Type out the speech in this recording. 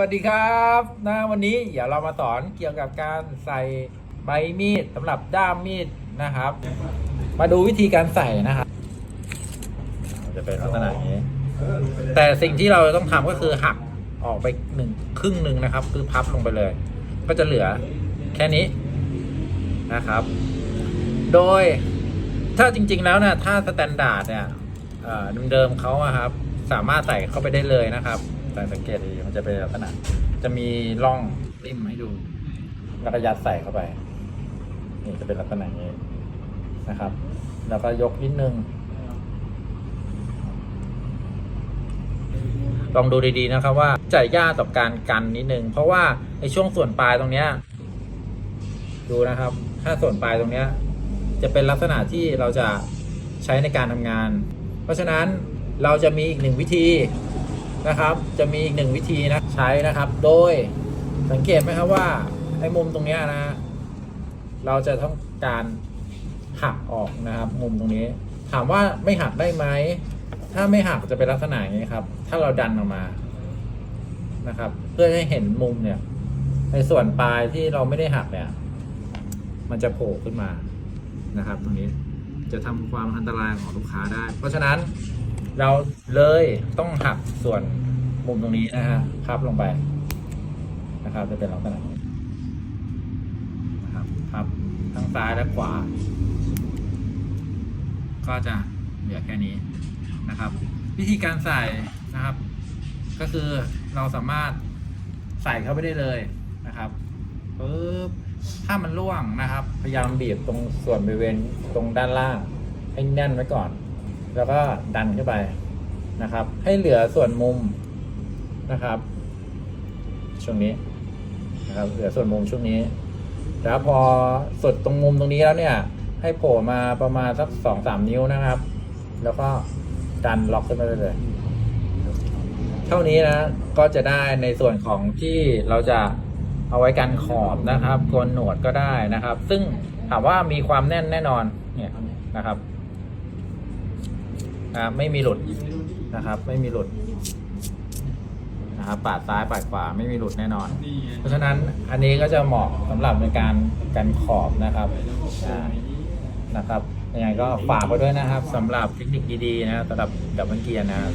วัสดีครับนะวันนี้เดี๋ยวเรามาสอนเกี่ยวกับการใส่ใบมีดสำหรับด้ามมีดนะครับ มาดูวิธีการใส่นะครับ จะเป็นลักษณะอย่างนี้ แต่สิ่งที่เราต้องทำก็คือหักออกไปหนึ่งครึ่งหนึ่งนะครับ คือพับลงไปเลย ก็จะเหลือแค่นี้นะครับ โดยถ้าจริง ๆ แล้วนะถ้าสแตนดาร์ดเนี่ยเอ่อเดิมๆเขาอะครับ สามารถใส่เข้าไปได้เลยนะครับ แต่สังเกตดีมันจะเป็นลักษณะจะมีร่องริมให้ดูแล้วก็ยัดใส่เข้าไป นี่จะเป็นลักษณะนี้นะครับ แล้วก็ยกนิดนึง ลองดูดีๆนะครับว่าจะยากต่อการกันนิดนึง เพราะว่าในช่วงส่วนปลายตรงเนี้ยดูนะครับ ถ้าส่วนปลายตรงเนี้ยจะเป็นลักษณะที่เราจะใช้ในการทำงาน เพราะฉะนั้นเราจะมีอีกหนึ่งวิธี นะครับ จะมีอีกหนึ่งวิธีนะใช้นะครับ โดยสังเกตไหมครับว่าไอ้มุมตรงนี้นะ เราจะต้องการหักออกนะครับ มุมตรงนี้ ถามว่าไม่หักได้ไหมถ้าไม่หักจะเป็นลักษณะอย่างนี้ครับ ถ้าเราดันออกมานะครับ เพื่อให้เห็นมุมเนี่ยในส่วนปลายที่เราไม่ได้หักเนี่ย มันจะโผล่ขึ้นมานะครับ ตรงนี้จะทำความอันตรายของลูกค้าได้ เพราะฉะนั้น เราเลยต้องหักส่วนมุมตรงนี้นะฮะพับลงไปนะครับ จะเป็นลักษณะนี้นะครับพับทั้งซ้ายและขวา ก็จะเหลือแค่นี้นะครับ วิธีการใส่นะครับ ก็คือเราสามารถใส่เข้าไปได้เลยนะครับปึ๊บถ้ามันร่วงนะครับ พยายามบีบตรงส่วนบริเวณตรงด้านล่างให้แน่นไว้ก่อน แล้วก็ดันขึ้นไปนะครับ ให้เหลือส่วนมุมนะครับ ช่วงนี้นะครับ เหลือส่วนมุมช่วงนี้แล้วพอสุดตรงมุมตรงนี้แล้วเนี่ย ให้โผล่มาประมาณสักสองสามนิ้วนะครับ แล้วก็ดันล็อกขึ้นมาได้เลย เท่านี้นะก็จะได้ในส่วนของที่เราจะเอาไว้กันขอบนะครับโกนหนวดก็ได้นะครับ ซึ่งถามว่ามีความแน่นแน่นอนเนี่ยนะครับ อ่าไม่มีหลุดนะครับ ไม่มีหลุดนะครับปาดซ้ายปาดขวาไม่มีหลุดแน่นอน เพราะฉะนั้นอันนี้ก็จะเหมาะสำหรับในการกันขอบนะครับนะครับยังไงก็ฝากไว้ด้วยนะครับสำหรับเทคนิคดีๆนะสำหรับดับเบิลเกียร์นะ